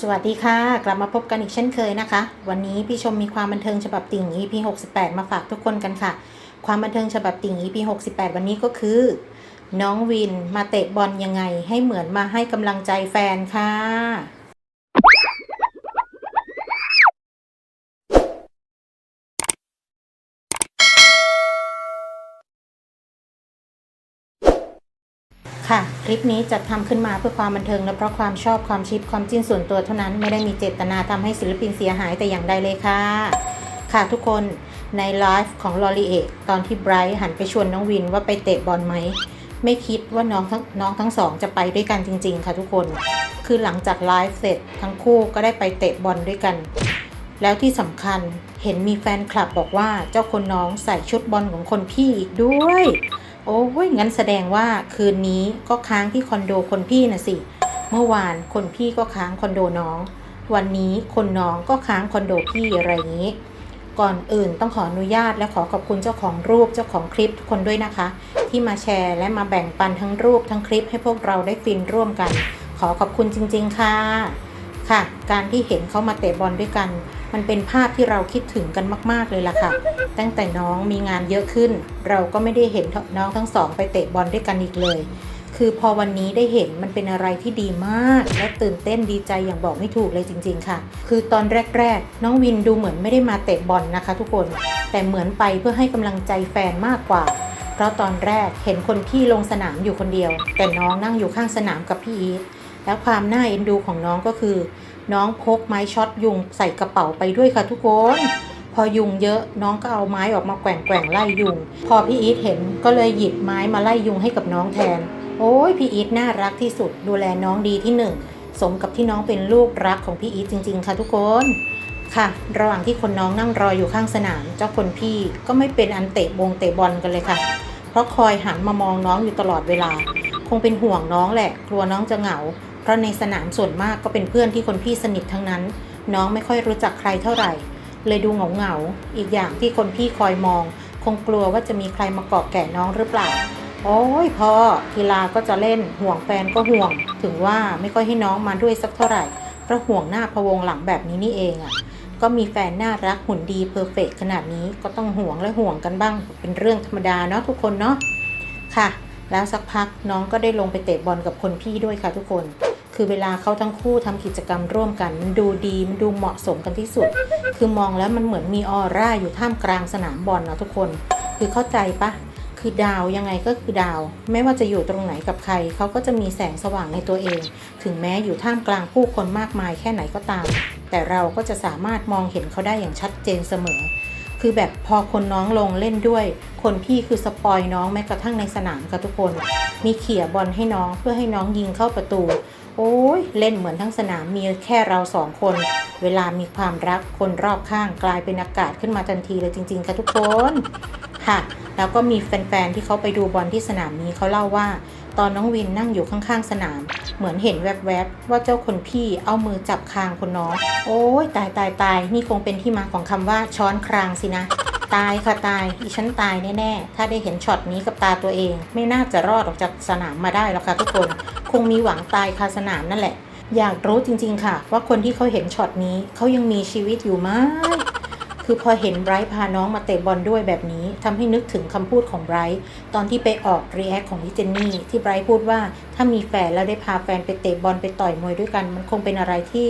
สวัสดีค่ะ กลับมาพบกันอีกเช่นเคยนะคะ วันนี้พี่ชมมีความบันเทิงฉบับติ่ง EP 68 มาฝากทุกคนกันค่ะ ความบันเทิงฉบับติ่ง EP 68 วันนี้ก็คือ น้องวินมาเตะบอลยังไงให้เหมือนมาให้กำลังใจแฟนค่ะ ค่ะ คลิปนี้จัดทำขึ้นมาเพื่อความบันเทิงและเพราะความชอบความชิปความจิ้นส่วนตัวเท่านั้นไม่ได้มีเจตนาทำให้ศิลปินเสียหายแต่อย่างใดเลยค่ะ ค่ะทุกคนในไลฟ์ของลอรีเอกตอนที่ไบรท์หันไปชวนน้องวินว่าไปเตะบอลไหม ไม่คิดว่าน้องทั้งน้องทั้งสองจะไปด้วยกันจริง ๆ ค่ะทุกคน คือหลังจากไลฟ์เสร็จทั้งคู่ก็ได้ไปเตะบอลด้วยกัน แล้วที่สำคัญเห็นมีแฟนคลับบอกว่าเจ้าคนน้องใส่ชุดบอลของคนพี่อีกด้วย โอ้ยงั้นแสดงว่าคืนนี้ก็ค้างที่คอนโดคนพี่นะสิ เมื่อวานคนพี่ก็ค้างคอนโดน้อง วันนี้คนน้องก็ค้างคอนโดพี่อะไรอย่างนี้ ก่อนอื่นต้องขออนุญาตและขอขอบคุณเจ้าของรูปเจ้าของคลิปทุกคนด้วยนะคะ ที่มาแชร์และมาแบ่งปันทั้งรูปทั้งคลิปให้พวกเราได้ฟินร่วมกัน ขอขอบคุณจริง ๆ ค่ะ ค่ะ การที่เห็นเขามาเตะบอลด้วยกัน มันเป็นภาพที่เราคิดถึงกันมาก ๆ เลยล่ะค่ะ ตั้งแต่น้องมีงานเยอะขึ้น เราก็ไม่ได้เห็นน้องทั้งสองไปเตะบอลด้วยกันอีกเลย คือพอวันนี้ได้เห็นมันเป็นอะไรที่ดีมาก และตื่นเต้นดีใจอย่างบอกไม่ถูกเลยจริง ๆ ค่ะ คือตอนแรก ๆ น้องวินดูเหมือนไม่ได้มาเตะบอลนะคะ ทุกคน แต่เหมือนไปเพื่อให้กำลังใจแฟนมากกว่าเพราะตอนแรกเห็นคนพี่ลงสนามอยู่คนเดียว แต่น้องนั่งอยู่ข้างสนามกับพี่อีทแล้วความน่าเอ็นดูของน้องก็คือ น้องพกไม้ช็อตยุงใส่กระเป๋าไปด้วยค่ะทุกคน พอยุงเยอะน้องก็เอาไม้ออกมาแกว่งแกว่งๆไล่ยุง พอพี่อีทเห็นก็เลยหยิบไม้มาไล่ยุงให้กับน้องแทน โอ้ยพี่อีทน่ารักที่สุด ดูแลน้องดีที่หนึ่งสมกับที่น้องเป็นลูกรักของพี่อีทจริง ๆ ค่ะทุกคนค่ะ ระหว่างที่คนน้องนั่งรออยู่ข้างสนาม เจ้าคนพี่ก็ไม่เป็นอันเตะบงเตะบอลกันเลยค่ะ เพราะคอยหันมามองน้องอยู่ตลอดเวลา คงเป็นห่วงน้องแหละ กลัวน้องจะเหงา เพราะในสนามส่วนมากก็เป็นเพื่อนที่คนพี่สนิททั้งนั้น น้องไม่ค่อยรู้จักใครเท่าไหร่ เลยดูเหงาเหงาๆอีกอย่างที่คนพี่คอยมอง คงกลัวว่าจะมีใครมาเกาะแก่น้องหรือเปล่า โอ้ยพ่อกีฬาก็จะเล่นห่วงแฟนก็ห่วง ถึงว่าไม่ค่อยให้น้องมาด้วยสักเท่าไหร่เพราะห่วงหน้าพะวงหลังแบบนี้นี่เองอะ่ะก็มีแฟนน่ารักหุ่นดีเพอร์เฟกขนาดนี้ก็ต้องห่วงและห่วงกันบ้าง เป็นเรื่องธรรมดาเนาะทุกคนเนาะค่ะ แล้วสักพักน้องก็ได้ลงไปเตะบอลกับคนพี่ด้วยค่ะทุกคน คือเวลาเขาทั้งคู่ทำกิจกรรมร่วมกัน มันดูดีมันดูเหมาะสมกันที่สุด คือมองแล้วมันเหมือนมีออร่าอยู่ท่ามกลางสนามบอลนะทุกคน คือเข้าใจปะคือดาวยังไงก็คือดาว ไม่ว่าจะอยู่ตรงไหนกับใครเขาก็จะมีแสงสว่างในตัวเอง ถึงแม้อยู่ท่ามกลางผู้คนมากมายแค่ไหนก็ตาม แต่เราก็จะสามารถมองเห็นเขาได้อย่างชัดเจนเสมอ คือแบบพอคนน้องลงเล่นด้วย คนพี่คือสปอยน้องแม้กระทั่งในสนามค่ะทุกคน มีเขี่ยบอลให้น้องเพื่อให้น้องยิงเข้าประตู โอ้ยเล่นเหมือนทั้งสนามมีแค่เราสองคน เวลามีความรักคนรอบข้างกลายเป็นอากาศขึ้นมาทันทีเลยจริงๆค่ะทุกคน ค่ะ แล้วก็มีแฟนๆที่เขาไปดูบอลที่สนามนี้เขาเล่าว่า ตอนน้องวินนั่งอยู่ข้างๆสนาม เหมือนเห็นแวบๆว่าเจ้าคนพี่เอามือจับคางคนน้อง โอ้ยตายตายตายนี่คงเป็นที่มาของคำว่าช้อนครางสินะตายค่ะตายอีฉันตายแน่ๆ ถ้าได้เห็นช็อตนี้กับตาตัวเอง ไม่น่าจะรอดออกจากสนามมาได้หรอกค่ะทุกคน คงมีหวังตายคาสนามนั่นแหละ อยากรู้จริงๆค่ะ ว่าคนที่เขาเห็นช็อตนี้เขายังมีชีวิตอยู่ไหม คือพอเห็นไบรท์พาน้องมาเตะบอลด้วยแบบนี้ทำให้นึกถึงคำพูดของไบรท์ตอนที่ไปออกรีแอคของพี่เจนนี่ที่ไบรท์พูดว่าถ้ามีแฟนแล้วได้พาแฟนไปเตะบอลไปต่อยมวยด้วยกัน มันคงเป็นอะไรที่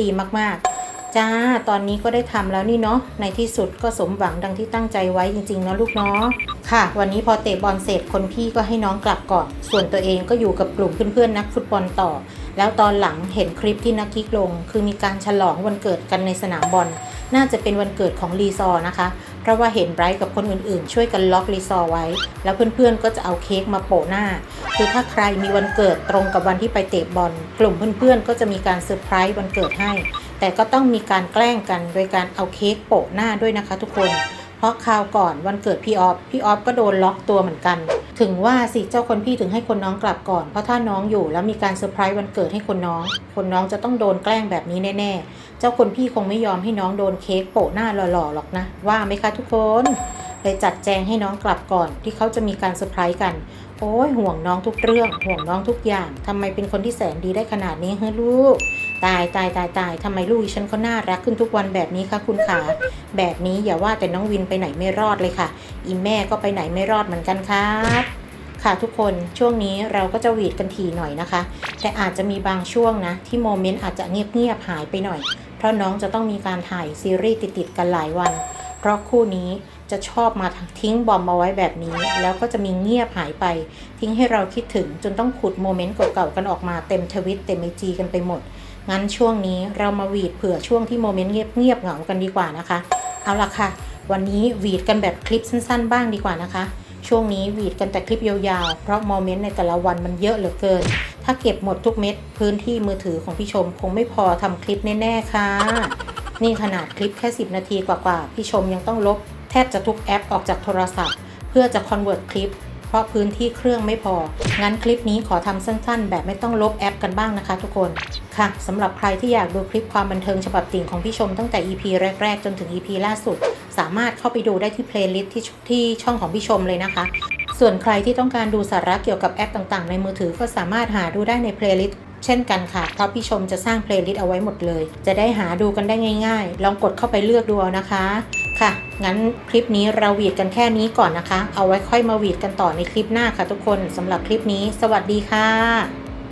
ดีมากๆ จ้า ตอนนี้ก็ได้ทำแล้วนี่เนาะในที่สุดก็สมหวังดังที่ตั้งใจไว้จริงๆเนาะลูกเนาะค่ะ วันนี้พอเตะบอลเสร็จคนพี่ก็ให้น้องกลับก่อน ส่วนตัวเองก็อยู่กับกลุ่มเพื่อนๆนักฟุตบอลต่อ แล้วตอนหลังเห็นคลิปที่นักกิกลง คือมีการฉลองวันเกิดกันในสนามบอล น่าจะเป็นวันเกิดของลีซอนะคะ เพราะว่าเห็นไบรท์กับคนอื่นๆ ช่วยกันล็อกลีซอไว้ แล้วเพื่อนๆก็จะเอาเค้กมาโปะหน้า คือถ้าใครมีวันเกิดตรงกับวันที่ไปเตะบอล กลุ่มเพื่อนๆ ก็จะมีการเซอร์ไพรส์วันเกิดให้ แต่ก็ต้องมีการแกล้งกันโดยการเอาเค้กโปะหน้าด้วยนะคะ ทุกคน เพราะคราวก่อนวันเกิดพี่ออฟพี่ออฟก็โดนล็อกตัวเหมือนกัน ถึงว่าสิเจ้าคนพี่ถึงให้คนน้องกลับก่อน เพราะถ้าน้องอยู่แล้วมีการเซอร์ไพรส์วันเกิดให้คนน้อง คนน้องจะต้องโดนแกล้งแบบนี้แน่ๆ เจ้าคนพี่คงไม่ยอมให้น้องโดนเค้กโปะหน้าหล่อๆหรอกนะ ว่าไหมคะทุกคนเลยจัดแจงให้น้องกลับก่อน ที่เขาจะมีการเซอร์ไพรส์กัน โอ้ยห่วงน้องทุกเรื่อง ห่วงน้องทุกอย่างทำไมเป็นคนที่แสนดีได้ขนาดนี้เฮ้ยลูก ตายตายตายตายทำไมลูกดิฉันก็น่ารักขึ้นทุกวันแบบนี้คะคุณขาแบบนี้อย่าว่าแต่น้องวินไปไหนไม่รอดเลยค่ะ อีแม่ก็ไปไหนไม่รอดเหมือนกันครับค่ะทุกคนช่วงนี้เราก็จะหวีดกันทีหน่อยนะคะ แต่อาจจะมีบางช่วงนะ ที่โมเมนต์อาจจะเงียบๆหายไปหน่อย เพราะน้องจะต้องมีการถ่ายซีรีส์ติดๆกันหลายวัน เพราะคู่นี้จะชอบมาทิ้งบอมมาไว้แบบนี้ แล้วก็จะมีเงียบหายไป ทิ้งให้เราคิดถึงจนต้องขุดโมเมนต์เก่าๆกันออกมาเต็มทวิตเต็มไอจีกันไปหมด งั้นช่วงนี้เรามาหวีดเผื่อช่วงที่โมเมนต์เงียบๆเหงากันดีกว่านะคะ เอาละค่ะ วันนี้หวีดกันแบบคลิปสั้น ๆ บ้างดีกว่านะคะ ช่วงนี้หวีดกันแต่คลิปยาวๆ เพราะโมเมนต์ในแต่ละวันมันเยอะเหลือเกิน ถ้าเก็บหมดทุกเม็ดพื้นที่มือถือของพี่ชม คงไม่พอทำคลิปแน่ๆค่ะ นี่ขนาดคลิปแค่ 10 นาทีกว่าๆพี่ชมยังต้องลบแทบจะทุกแอปออกจากโทรศัพท์ เพื่อจะคอนเวิร์ตคลิป เพราะพื้นที่เครื่องไม่พอ งั้นคลิปนี้ขอทำสั้นๆ แบบไม่ต้องลบแอปกันบ้างนะคะทุกคน ค่ะสำหรับใครที่อยากดูคลิปความบันเทิงฉบับติ่งของพี่ชมตั้งแต่ EP แรก ๆ จนถึง EP ล่าสุด สามารถเข้าไปดูได้ที่เพลย์ลิสต์ที่ช่องของพี่ชมเลยนะคะส่วนใครที่ต้องการดูสาระเกี่ยวกับแอปต่างๆ ในมือถือก็สามารถหาดูได้ในเพลย์ลิสต์เช่นกันค่ะ เพราะพี่ชมจะสร้างเพลย์ลิสต์เอาไว้หมดเลย จะได้หาดูกันได้ง่ายๆ ลองกดเข้าไปเลือกดูนะคะ ค่ะ งั้นคลิปนี้เราหวีดกันแค่นี้ก่อนนะคะ เอาไว้ค่อยมาหวีดกันต่อในคลิปหน้าค่ะทุกคนสำหรับคลิปนี้ สวัสดีค่ะ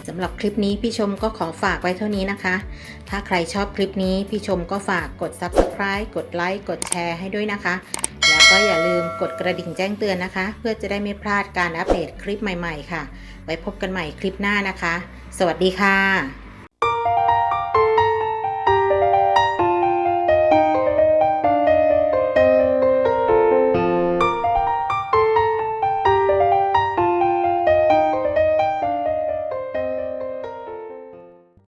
สำหรับคลิปนี้พี่ชมก็ขอฝากไว้เท่านี้นะคะ ถ้าใครชอบคลิปนี้พี่ชมก็ฝากกด subscribe กดไลค์กดแชร์ให้ด้วยนะคะ แล้วก็อย่าลืมกดกระดิ่งแจ้งเตือนนะคะ เพื่อจะได้ไม่พลาดการอัปเดตคลิปใหม่ๆ ค่ะ ไว้พบกันใหม่คลิปหน้านะคะ สวัสดีค่ะ